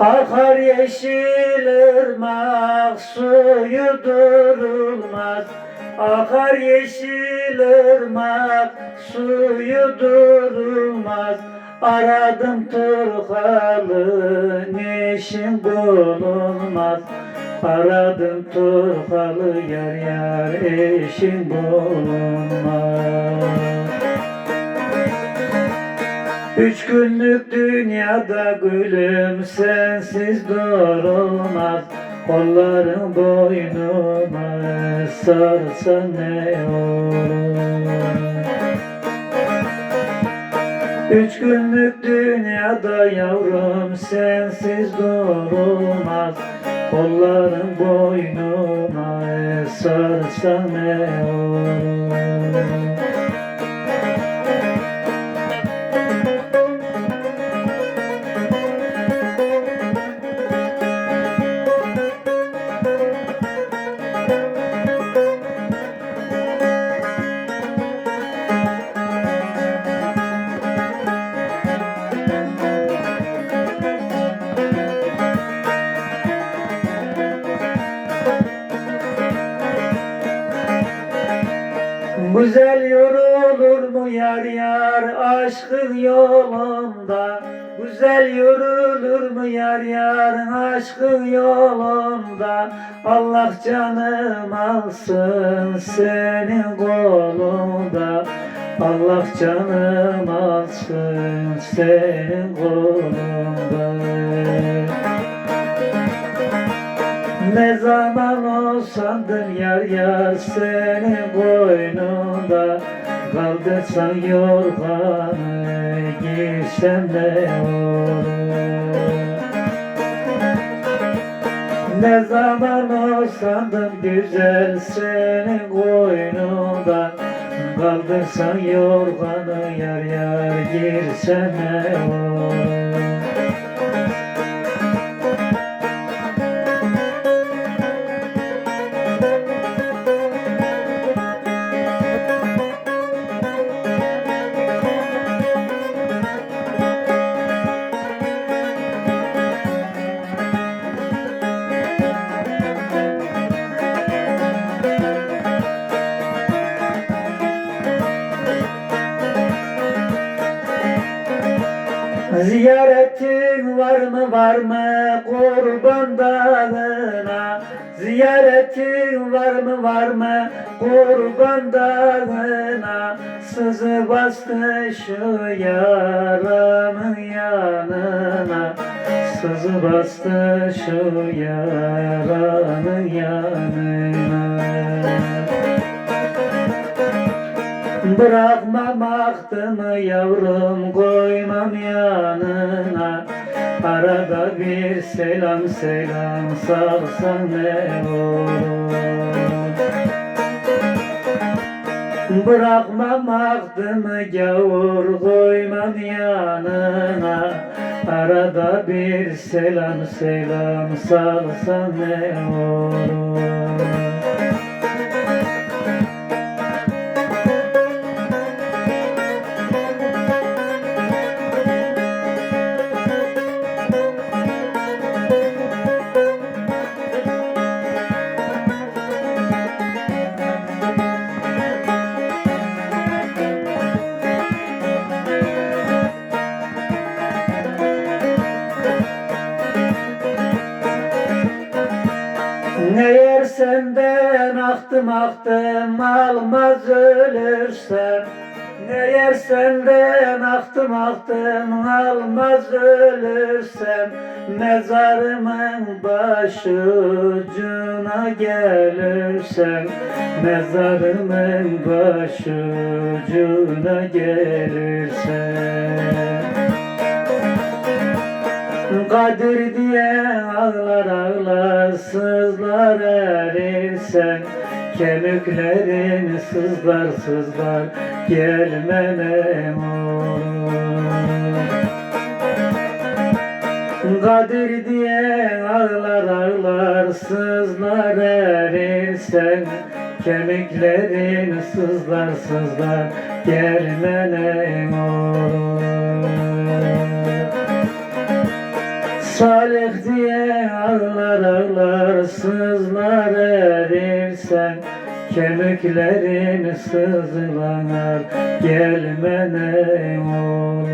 Akar yeşil ırmak suyu durulmaz. Akar yeşil ırmak suyu durulmaz. Aradım Turhal'ın eşin bulunmaz. Aradım Turhal'ı yar yar eşin bulunmaz Üç günlük dünyada gülüm sensiz durulmaz Kolların boynuma sarsa ne olur? Üç günlük dünyada yavrum sensiz durulmaz Kolların boynuma sarsa ne olur Güzel yorulur mu yar yar aşkın yolunda? Güzel yorulur mu yar yar aşkın yolunda? Allah canım alsın senin kolunda. Allah canım alsın senin kolunda ne zaman olsandın yar yar senin boynunda Kaldırsan yorganı girsem ne olur. Ne zaman olsandın güzel senin boynunda Kaldırsan yorganı yar yar girsem ne olur Ziyaretin var mı var mı kurban dağına? Ziyaretin var mı var mı kurban dağına? Sızı bastı şu yaramın yanına. Sızı bastı şu yaranın yanına Bırakmam aklımı yavrum? Koymam yanına. Arada bir selam selam salsan ne olur? Bırakmam aklımı gavur? Koymam yanına. Arada bir selam selam salsan ne olur yersen ben aktım aktım almaz ölürsem Ne yersen ben aktım aktım almaz ölürsem Mezarımın başucuna gelirsem Mezarımın başucuna gelirsem Kadir diye ağlar sızlar erirsen Kemiklerin sızlar sızlar gelmem olur Kadir diye ağlar ağlar sızlar erirsen Kemiklerin sızlar sızlar gelmem olur ağlar sızlar erirsen Kemiklerin sızlar gelmene olur